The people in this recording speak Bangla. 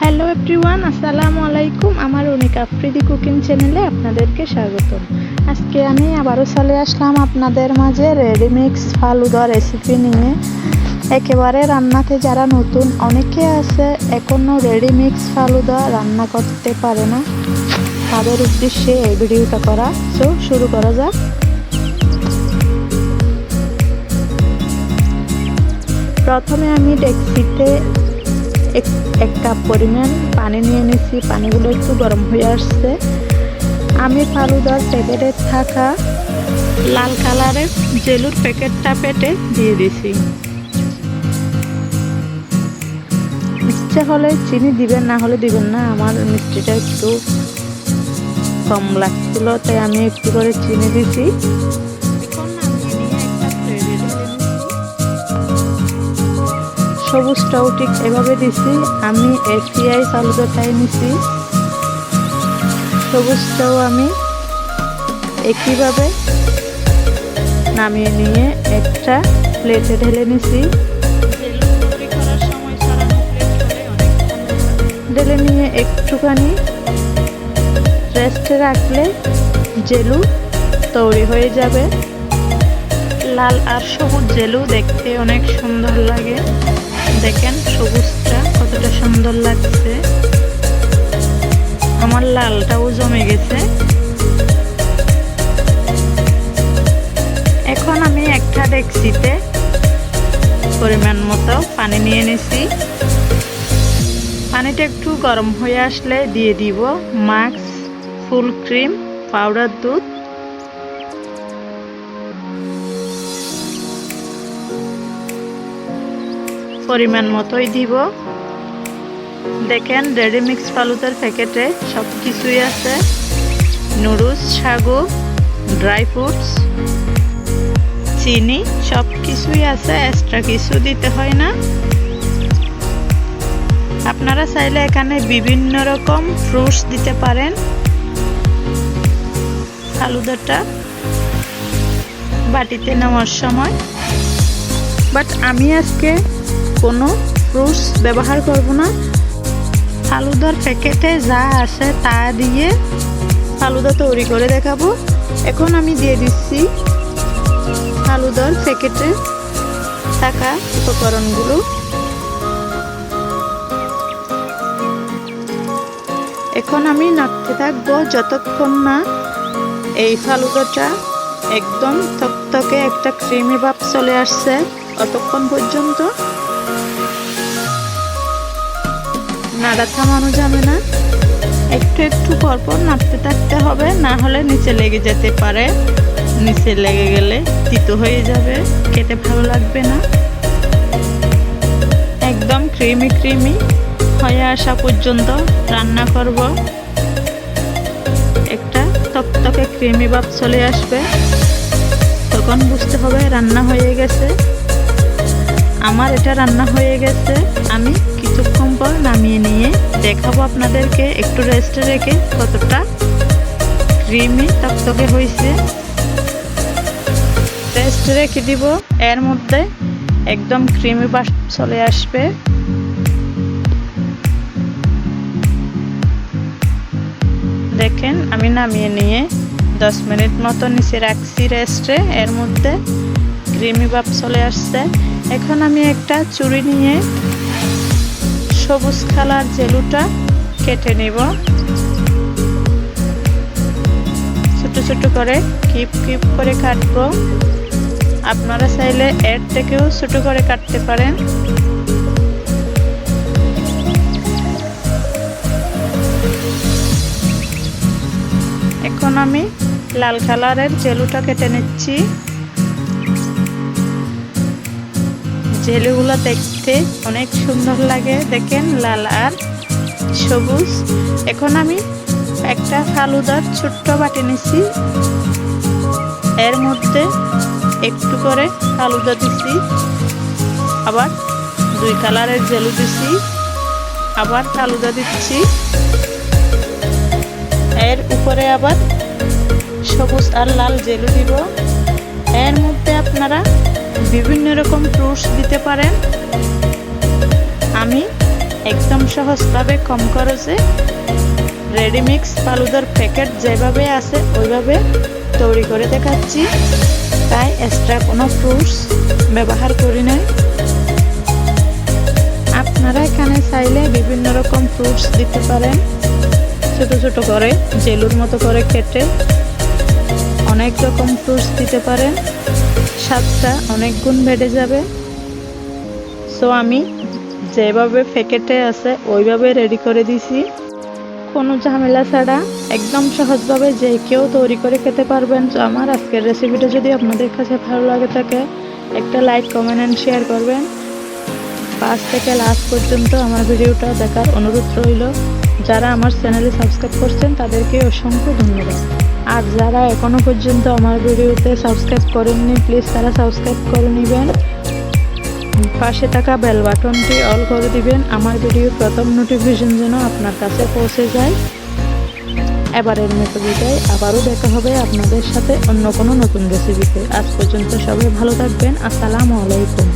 হ্যালো এভরিওয়ান আসসালামু আলাইকুম। আমার অনেক আফ্রিদি কুকিং চ্যানেলে আপনাদেরকে স্বাগতম। আজকে আমি আবারও চলে আসলাম আপনাদের মাঝে রেডিমিক্স ফালুদা রেসিপি নিয়ে। একেবারে রান্নাতে যারা নতুন, অনেকে আছে এখনও রেডিমিক্স ফালুদা রান্না করতে পারে না। তাদের উদ্দেশ্যে এই ভিডিওটা করা। সো শুরু করা যাক। প্রথমে আমি ডেক্সিতে এক এক কাপ পরিমাণ পানি নিয়ে নিছি। পানিগুলো একটু গরম হয়ে আসছে। আমি ফালুদার প্যাকেটে থাকা লাল কালারের জেলুর প্যাকেটটা পেটে দিয়ে দিছি। ইচ্ছে হলে চিনি দিবেন, না হলে দিবেন না। আমার মিষ্টিটা একটু কম লাগছিল, তাই আমি একটু করে চিনি দিছি। সবুজটাও ঠিক এভাবে দিছি। আমি এসিআই ফালুদাটাই নিছি। সবুজটাও আমি একইভাবে নামিয়ে নিয়ে একটা প্লেটে ঢেলে নিছি। ঢেলে নিয়ে একটুখানি রেস্টে রাখলে জেলু তৈরি হয়ে যাবে। লাল আর সবুজ জেলু দেখতে অনেক সুন্দর লাগে। দেখেন সবুজটা কতটা সুন্দর লাগছে। আমার লালটাও জমে গেছে। এখন আমি একটা ডেক্সিতে পরিমাণ মতো পানি নিয়ে নিছি। পানিটা একটু গরম হয়ে আসলে দিয়ে দিব মাস্ক, ফুল ক্রিম, পাউডার দুধ। পরিমাণ মতোই দিব। দেখেন রেডিমিক্স ফালুদার প্যাকেটে সব কিছুই আছে। নুডলস সাগু ড্রাই ফ্রুটস, চিনি সব কিছুই আছে। এক্সট্রা কিছু দিতে হয় না। আপনারা চাইলে এখানে বিভিন্ন রকম ফ্রুটস দিতে পারেন। ফালুদাটা বাটিতে নেওয়ার সময়। বাট আমি আজকে কোনো ফ্রুটস ব্যবহার করব না। ফালুদার প্যাকেটে যা আছে তা দিয়ে ফালুদা তৈরি করে দেখাবো। এখন আমি দিয়ে দিচ্ছি ফালুদার প্যাকেটে থাকা উপকরণগুলো। এখন আমি নাড়তে থাকব যতক্ষণ না এই ফালুদাটা একদম থকথকে একটা ক্রিমি ভাব চলে আসছে, অতক্ষণ পর্যন্ত নাড়া থামানো যাবে না। একটু একটু পরপর নাড়তে থাকতে হবে, না হলে নিচে লেগে যেতে পারে। নিচে লেগে গেলে তিতো হয়ে যাবে, খেতে ভালো লাগবে না। একদম ক্রিমি ক্রিমি হয়ে আসা পর্যন্ত রান্না করব। একটা তকতকে ক্রিমি ভাব চলে আসবে। তখন বুঝতে হবে রান্না হয়ে গেছে। আমার এটা রান্না হয়ে গেছে, আমি দেখাবো আপনাদেরকে। একটু রেস্টে রেখে কতটা ক্রিমি তকতকে হয়েছে। রেস্ট রেখে দিব। এর মধ্যে একদম ক্রিমি বাস চলে আসবে। দেখেন, আমি নামিয়ে নিয়ে দশ মিনিট মতো নিচে রাখছি রেস্টে এর মধ্যে ক্রিমি ভাব চলে আসছে। এখন আমি একটা চুরি নিয়ে সবুজ কালার জেলুটা কেটে নেব। ছোট ছোট করে কিপ কিপ করে কাটবো। আপনারা চাইলে এর থেকেও ছোট করে কাটতে পারেন। এখন আমি লাল কালারের জেলুটা কেটে নিচ্ছি। জেলুগুলো দেখতে অনেক সুন্দর লাগে। দেখেন লাল আর সবুজ। এখন আমি একটা ফালুদার ছোট্ট বাটি নিছি। এর মধ্যে একটু করে ফালুদা দিছি। আবার দুই কালারের জেলু দিছি। আবার ফালুদা দিচ্ছি। এর উপরে আবার সবুজ আর লাল জেলু দিব। এর মধ্যে আপনারা বিভিন্ন রকম ফ্রুটস দিতে পারেন। আমি একদম সহজভাবে কম খরচে রেডিমিক্স ফালুদার প্যাকেট যেভাবে আছে, ওইভাবে তৈরি করে দেখাচ্ছি। তাই এক্সট্রা কোনো ফ্রুটস ব্যবহার করি নাই। আপনারা এখানে চাইলে বিভিন্ন রকম ফ্রুটস দিতে পারেন। ছোট ছোট করে, জেলুর মতো করে কেটে অনেক রকম ফ্রুটস দিতে পারেন। স্বাদটা অনেক গুণ বেড়ে যাবে। সো আমি যেভাবে প্যাকেটে আছে, ওইভাবে রেডি করে দিছি। কোনো ঝামেলা ছাড়া, একদম সহজভাবে যে কেউ তৈরি করে খেতে পারবেন। তো আমার আজকের রেসিপিটা যদি আপনাদের কাছে ভালো লাগে থাকে, একটা লাইক কমেন্ট অ্যান্ড শেয়ার করবেন। পাঁচ থেকে লাস্ট পর্যন্ত আমার ভিডিওটা দেখার অনুরোধ রইল। যারা আমার চ্যানেলে সাবস্ক্রাইব করছেন, তাদেরকে অসংখ্য ধন্যবাদ। আর যারা এখনও পর্যন্ত আমার ভিডিওতে সাবস্ক্রাইব করেননি প্লিজ তারা সাবস্ক্রাইব করে নেবেন। পাশে থাকা বেল বাটনটি অল করে দিবেন। আমার ভিডিওর প্রথম নোটিফিকেশন যেন আপনার কাছে পৌঁছে যায়। এবারের মতো বিদায়। আবারও দেখা হবে আপনাদের সাথে অন্য কোনো নতুন রেসিপিতে আজ পর্যন্ত সবাই ভালো থাকবেন। আসসালামু আলাইকুম।